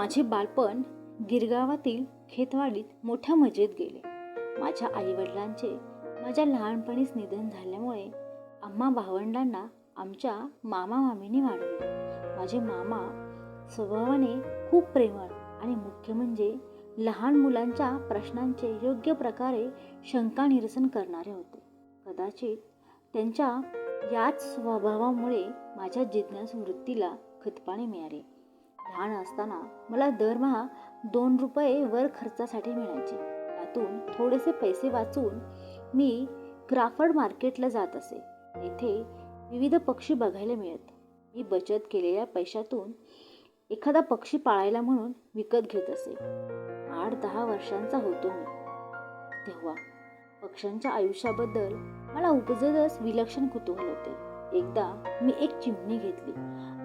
माझे बालपण गिरगावातील खेतवाडीत मोठ्या मजेत गेले. माझ्या आईवडिलांचे माझ्या लहानपणीच निधन झाल्यामुळे आम्हा भावंडांना आमच्या मामा मामीने वाढवले. माझे मामा स्वभावाने खूप प्रेमळ आणि मुख्य म्हणजे लहान मुलांच्या प्रश्नांचे योग्य प्रकारे शंका निरसन करणारे होते. कदाचित त्यांच्या याच स्वभावामुळे माझ्या जिज्ञास वृत्तीला खतपाणी मिळाले. लहान असताना मला दरमहा दोन रुपये वर खर्चासाठी मिळायचे. त्यातून थोडेसे पैसे वाचून मी क्राफर्ड मार्केटला जात असे. तेथे विविध पक्षी बघायला मिळत. मी बचत केलेल्या पैशातून एखादा पक्षी पाळायला म्हणून विकत घेत असे. आठ दहा वर्षांचा होतो मी. तेव्हा पक्ष्यांच्या आयुष्याबद्दल मला उपजतच विलक्षण कुतूहल होते. एकदा मी एक चिमणी घेतली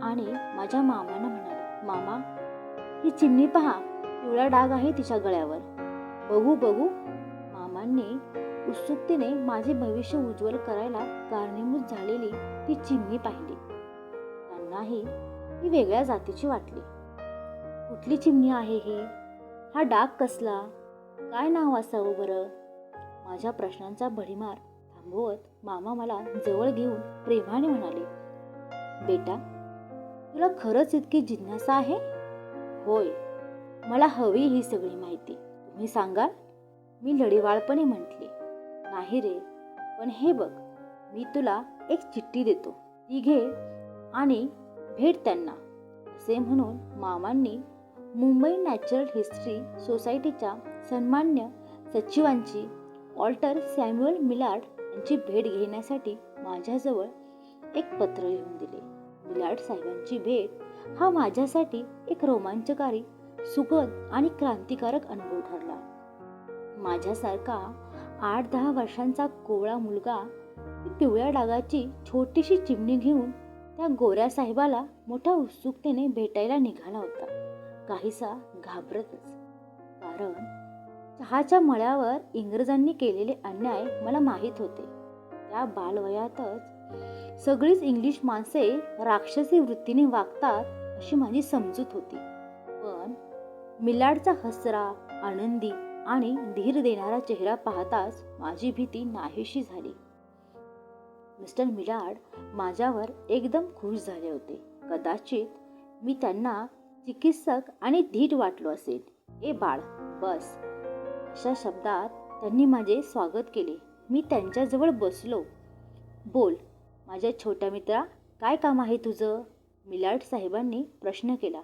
आणि माझ्या मामांना म्हणाले मामा ही चिमणी पहा पिवळा डाग आहे तिच्या गळ्यावर. बघू बघू. मामांनी उत्सुकतेने माझे भविष्य उज्ज्वल करायला कारणीभूत झालेली ती चिमणी पाहिली. त्यांनाही ती वेगळ्या जातीची वाटली. कुठली चिमणी आहे ही? हा डाग कसला? काय नाव असावं बरं? माझ्या प्रश्नांचा भडीमार थांबवत मामा मला जवळ घेऊन प्रेमाने म्हणाले बेटा तुला खरंच इतकी जिज्ञासा आहे? होय. मला हवी ही सगळी माहिती. तुम्ही सांगाल? मी लढीवाळपणे म्हटले. नाही रे पण हे बघ. मी तुला एक चिठ्ठी देतो. ती घे आणि भेट त्यांना. असे म्हणून मामांनी मुंबई नॅचरल हिस्ट्री सोसायटीच्या सन्मान्य सचिवांची ऑल्टर सॅम्युअल मिलार्ड यांची भेट घेण्यासाठी माझ्याजवळ एक पत्र लिहून दिले. मिलार्ड साहेबांची भेट हा माझ्यासाठी एक रोमांचकारी सुखद आणि क्रांतिकारक अनुभव ठरला. माझ्यासारखा आठ दहा वर्षांचा कोवळा मुलगा पिवळ्या डागाची छोटीशी चिमणी घेऊन त्या गोऱ्या साहेबाला मोठ्या उत्सुकतेने भेटायला निघाला होता. काहीसा घाबरतच. कारण चहाच्या मळ्यावर इंग्रजांनी केलेले अन्याय मला माहीत होते. त्या बालवयातच सगळीच इंग्लिश माणसे राक्षसी वृत्तीने वागतात अशी माझी समजूत होती. पण मिलाडचा हसरा आनंदी आणि धीर देणारा चेहरा पाहताच माझी भीती नाहीशी झाली. मिस्टर मिलाड माझ्यावर एकदम खुश झाले होते. कदाचित मी त्यांना चिकित्सक आणि धीट वाटलो असेल. ए बाळ बस. अशा शब्दात त्यांनी माझे स्वागत केले. मी त्यांच्याजवळ बसलो. बोल माझ्या छोट्या मित्रा काय काम आहे तुझं? मिलाड साहेबांनी प्रश्न केला.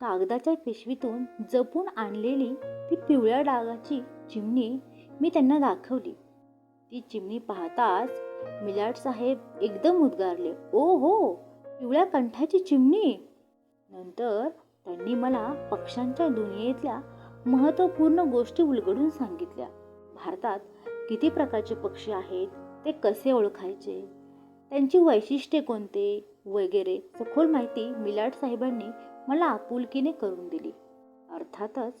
कागदाच्या पिशवीतून जपून आणलेली ती पिवळ्या डागाची चिमणी मी त्यांना दाखवली. ती चिमणी पाहताच मिलाड साहेब एकदम उद्गारले. ओ हो पिवळ्या कंठाची चिमणी. नंतर त्यांनी मला पक्ष्यांच्या दुनियेतल्या महत्त्वपूर्ण गोष्टी उलगडून सांगितल्या. भारतात किती प्रकारचे पक्षी आहेत? ते कसे ओळखायचे? त्यांची वैशिष्ट्ये कोणते वगैरे सखोल माहिती मिलाड साहेबांनी मला आपुलकीने करून दिली. अर्थातच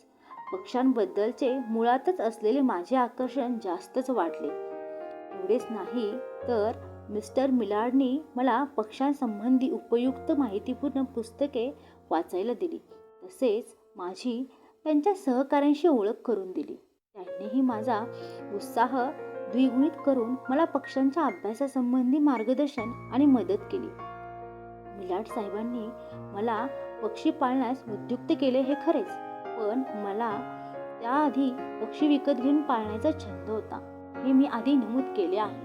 पक्ष्यांबद्दलचे मुळातच असलेले माझे आकर्षण जास्तच वाढले. एवढेच नाही तर मिस्टर मिलाडनी मला पक्ष्यांसंबंधी उपयुक्त माहितीपूर्ण पुस्तके वाचायला दिली. तसेच माझी त्यांच्या सहकाऱ्यांशी ओळख करून दिली. त्यांनीही माझा उत्साह द्विगुणित करून मला पक्ष्यांच्या अभ्यासासंबंधी मार्गदर्शन आणि मदत केली. मिलाट साहेबांनी मला पक्षी पाळण्यास उद्युक्त केले हे खरेच पण मला त्याआधी पक्षी विकत घेऊन पाळण्याचा छंद होता हे मी आधी नमूद केले आहे.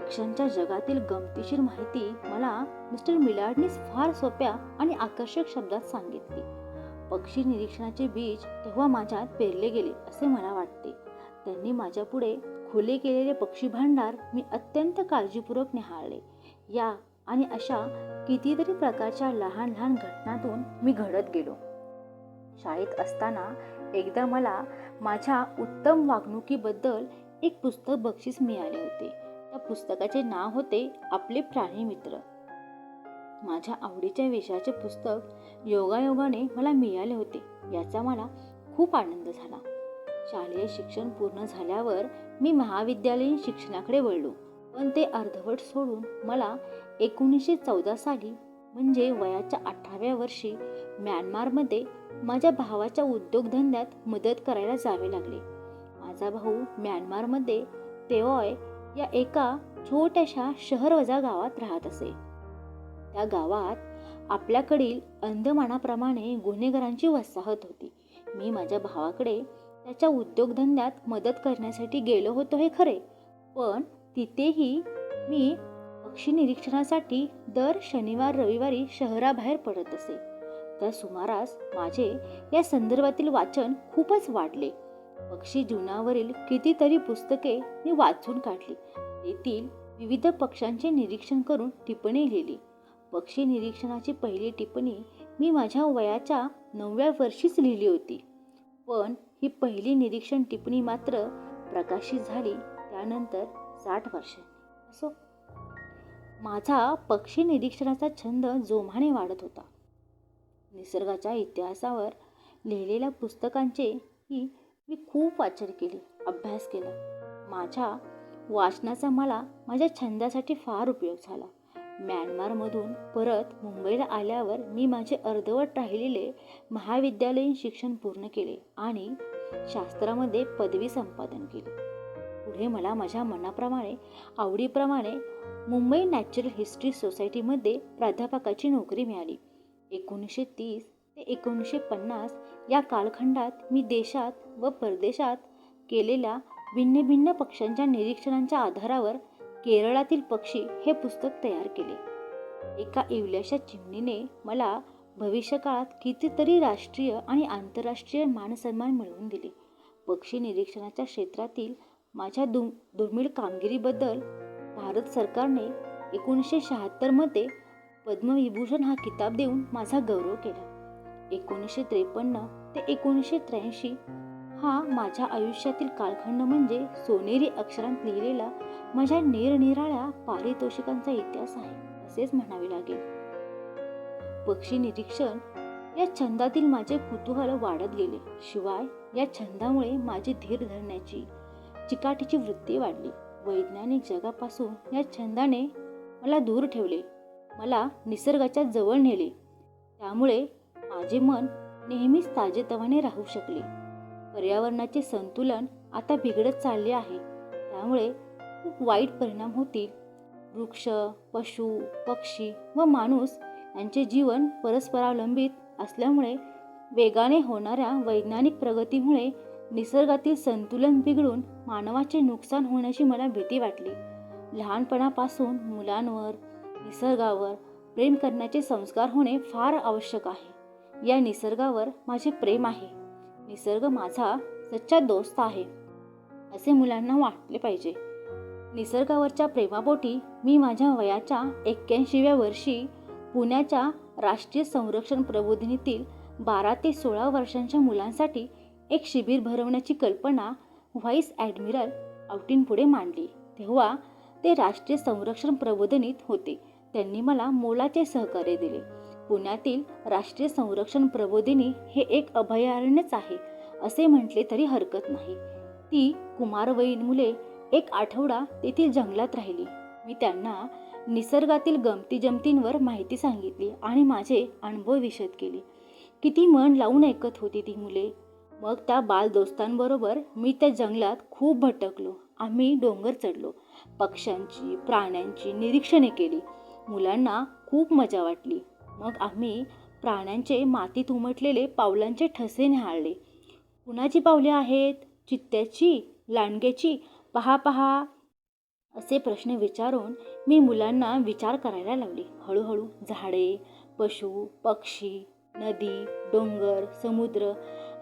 पक्ष्यांच्या जगातील गमतीशीर माहिती मला मिस्टर मिलार्डनीच फार सोप्या आणि आकर्षक शब्दात सांगितली. पक्षी निरीक्षणाचे बीज तेव्हा माझ्यात पेरले गेले असे मला वाटते. त्यांनी माझ्यापुढे खुले केलेले पक्षी भांडार मी अत्यंत काळजीपूर्वक निहाळले. या आणि अशा कितीतरी प्रकारच्या लहान लहान घटनातून मी घडत गेलो. शाळेत असताना एकदा मला माझ्या उत्तम वागणुकीबद्दल एक पुस्तक बक्षीस मिळाले होते. त्या पुस्तकाचे नाव होते आपले प्राणी मित्र. माझ्या आवडीच्या विषयाचे पुस्तक योगायोगाने मला मिळाले होते याचा मला खूप आनंद झाला. शालेय शिक्षण पूर्ण झाल्यावर मी महाविद्यालयीन शिक्षणाकडे वळलो. पण ते अर्धवट सोडून मला एकोणीसशे चौदा साली म्हणजे वयाच्या अठराव्या वर्षी म्यानमारमध्ये माझ्या भावाच्या उद्योगधंद्यात मदत करायला जावे लागले. माझा भाऊ म्यानमारमध्ये तेवॉय या एका छोट्याशा शहरवजा गावात राहत असे. त्या गावात आपल्याकडील अंदमानाप्रमाणे गुन्हेगारांची वसाहत होती. मी माझ्या भावाकडे त्याच्या उद्योगधंद्यात मदत करण्यासाठी गेलो होतो हे खरे. पण तिथेही मी पक्षी निरीक्षणासाठी दर शनिवार रविवारी शहराबाहेर पडत असे. त्या सुमारास माझे या संदर्भातील वाचन खूपच वाढले. पक्षी जीवनावरील कितीतरी पुस्तके मी वाचून काढली. तेथील विविध पक्ष्यांचे निरीक्षण करून टिप्पणी लिहिली. पक्षी निरीक्षणाची पहिली टिप्पणी मी माझ्या वयाच्या नवव्या वर्षीच लिहिली होती. पण ही पहिली निरीक्षण टिप्पणी मात्र प्रकाशित झाली त्यानंतर साठ वर्षांनी. असो. माझा पक्षी निरीक्षणाचा छंद जोमाने वाढत होता. निसर्गाच्या इतिहासावर लिहिलेल्या पुस्तकांचे ही मी खूप वाचन केले अभ्यास केला. माझ्या वाचनाचा मला माझ्या छंदासाठी फार उपयोग झाला. म्यानमारमधून परत मुंबईला आल्यावर मी माझे अर्धवट राहिलेले महाविद्यालयीन शिक्षण पूर्ण केले आणि शास्त्रामध्ये पदवी संपादन केली. पुढे मला माझ्या मनाप्रमाणे आवडीप्रमाणे मुंबई नॅचरल हिस्ट्री सोसायटीमध्ये प्राध्यापकाची नोकरी मिळाली. एकोणीसशे तीस ते एकोणीसशे पन्नास या कालखंडात मी देशात व परदेशात केलेल्या भिन्न भिन्न पक्षांच्या निरीक्षणांच्या आधारावर केरळातील पक्षी हे पुस्तक तयार केले. एका इवल्याशा चिमणीने मला भविष्यकाळात कितीतरी राष्ट्रीय आणि आंतरराष्ट्रीय मानसन्मान मिळवून दिले. पक्षी निरीक्षणाच्या क्षेत्रातील माझ्या दुम दुर्मिळ कामगिरीबद्दल भारत सरकारने एकोणीसशे शहात्तरमध्ये पद्मविभूषण हा किताब देऊन माझा गौरव केला. एकोणीसशे त्रेपन्न ते एकोणीसशे त्र्याऐंशी हा माझ्या आयुष्यातील कालखंड म्हणजे सोनेरी अक्षरांत लिहिलेला माझ्या निरनिराळ्या पारितोषिकांचा इतिहास आहे असेच म्हणावे लागेल. पक्षी निरीक्षण या छंदातील माझे कुतूहल वाढत गेले. शिवाय या छंदामुळे माझी धीर धरण्याची चिकाटीची वृत्ती वाढली. वैज्ञानिक जगापासून या छंदाने मला दूर ठेवले. मला निसर्गाच्या जवळ नेले. त्यामुळे माझे मन नेहमीच ताजेतवाने राहू शकले. पर्यावरणाचे संतुलन आता बिघडत चालले आहे. त्यामुळे खूप वाईट परिणाम होतील. वृक्ष पशु पक्षी व माणूस यांचे जीवन परस्परावलंबित असल्यामुळे वेगाने होणाऱ्या वैज्ञानिक प्रगतीमुळे निसर्गातील संतुलन बिघडून मानवाचे नुकसान होण्याची मला भीती वाटली. लहानपणापासून मुलांवर निसर्गावर प्रेम करण्याचे संस्कार होणे फार आवश्यक आहे. या निसर्गावर माझे प्रेम आहे. निसर्ग माझा सच्चा दोस्त आहे असे मुलांना वाटले पाहिजे. निसर्गावरच्या प्रेमापोटी मी माझ्या वयाच्या एक्क्याऐंशीव्या वर्षी पुण्याच्या राष्ट्रीय संरक्षण प्रबोधिनीतील बारा ते सोळा वर्षांच्या मुलांसाठी एक शिबिर भरवण्याची कल्पना व्हाईस ॲडमिरल आवटींपुढे मांडली. तेव्हा ते राष्ट्रीय संरक्षण प्रबोधनीत होते. त्यांनी मला मोलाचे सहकार्य दिले. पुण्यातील राष्ट्रीय संरक्षण प्रबोधिनी हे एक अभयारण्यच आहे असे म्हटले तरी हरकत नाही. ती कुमारवयीन मुले एक आठवडा तेथील जंगलात राहिली. मी त्यांना निसर्गातील गमती जमतींवर माहिती सांगितली आणि माझे अनुभव विशद केले. किती मन लावून ऐकत होती ती मुले. मग त्या बालदोस्तांबरोबर मी त्या जंगलात खूप भटकलो. आम्ही डोंगर चढलो. पक्ष्यांची प्राण्यांची निरीक्षणे केली. मुलांना खूप मजा वाटली. मग आम्ही प्राण्यांचे मातीत उमटलेले पावलांचे ठसे न्याहाळले. कुणाची पावले आहेत? चित्त्याची? लांडग्याची? पहा पहा. असे प्रश्न विचारून मी मुलांना विचार करायला लावले. हळूहळू झाडे पशु पक्षी नदी डोंगर समुद्र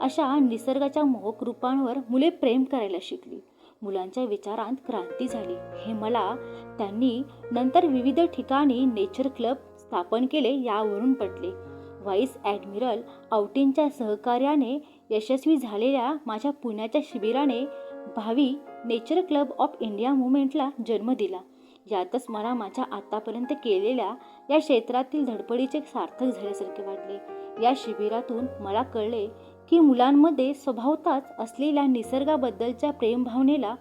अशा निसर्गाच्या मोहक रूपांवर मुले प्रेम करायला शिकली. मुलांच्या विचारांत क्रांती झाली. हे मला त्यांनी नंतर विविध ठिकाणी नेचर क्लब स्थापन केले यावरून पटले. व्हाईस ॲडमिरल आवटींच्या सहकार्याने यशस्वी झालेल्या माझ्या पुण्याच्या शिबिराने भावी नेचर क्लब ऑफ इंडिया मुवमेंटला जन्म दिला. यातच मला माझ्या आतापर्यंत केलेल्या या क्षेत्रातील धडपडीचे सार्थक झाल्यासारखे वाटले. या शिबिरातून मला कळले की मुलांमध्ये स्वभावताच असलेल्या निसर्गाबद्दलच्या प्रेमभावनेला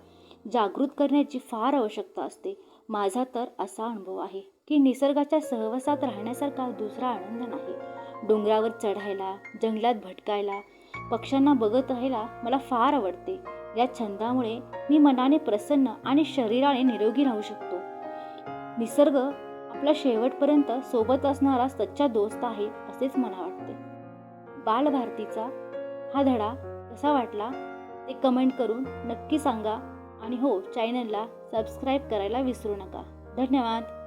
जागृत करण्याची फार आवश्यकता असते. माझा तर असा अनुभव आहे की निसर्गाच्या सहवासात राहण्यासारखा दुसरा आनंद नाही. डोंगरावर चढायला जंगलात भटकायला पक्ष्यांना बघत राहायला मला फार आवडते. या छंदामुळे मी मनाने प्रसन्न आणि शरीराने निरोगी राहू शकतो. निसर्ग आपला शेवटपर्यंत सोबत असणारा सच्चा दोस्त आहे असेच मला वाटते. बालभारतीचा हा धडा कसा वाटला ते कमेंट करून नक्की सांगा. आणि हो चॅनलला सबस्क्राईब करायला विसरू नका. धन्यवाद.